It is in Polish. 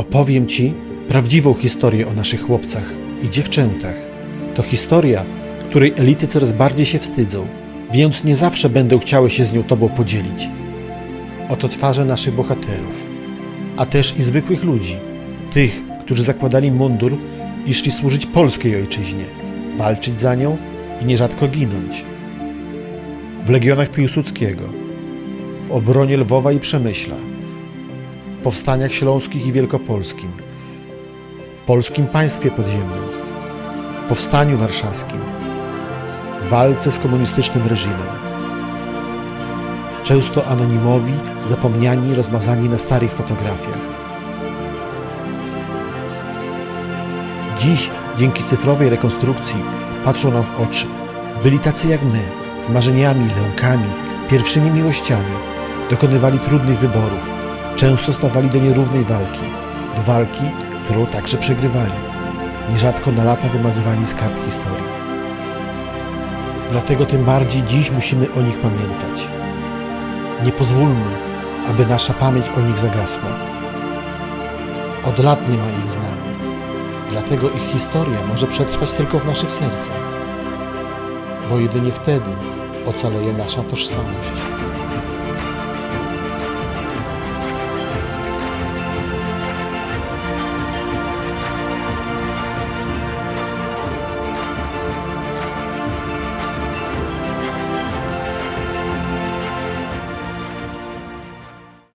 Opowiem Ci prawdziwą historię o naszych chłopcach i dziewczętach. To historia, której elity coraz bardziej się wstydzą, więc nie zawsze będą chciały się z nią Tobą podzielić. Oto twarze naszych bohaterów, a też i zwykłych ludzi, tych, którzy zakładali mundur i szli służyć polskiej ojczyźnie, walczyć za nią i nierzadko ginąć. W legionach Piłsudskiego, w obronie Lwowa i Przemyśla, w powstaniach śląskich i wielkopolskim, w polskim państwie podziemnym, w powstaniu warszawskim, w walce z komunistycznym reżimem. Często anonimowi, zapomniani, rozmazani na starych fotografiach. Dziś, dzięki cyfrowej rekonstrukcji, patrzą nam w oczy. Byli tacy jak my, z marzeniami, lękami, pierwszymi miłościami. Dokonywali trudnych wyborów. Często stawali do nierównej walki. Do walki, którą także przegrywali. Nierzadko na lata wymazywani z kart historii. Dlatego tym bardziej dziś musimy o nich pamiętać. Nie pozwólmy, aby nasza pamięć o nich zagasła. Od lat nie ma ich z nami. Dlatego ich historia może przetrwać tylko w naszych sercach, bo jedynie wtedy ocaleje nasza tożsamość.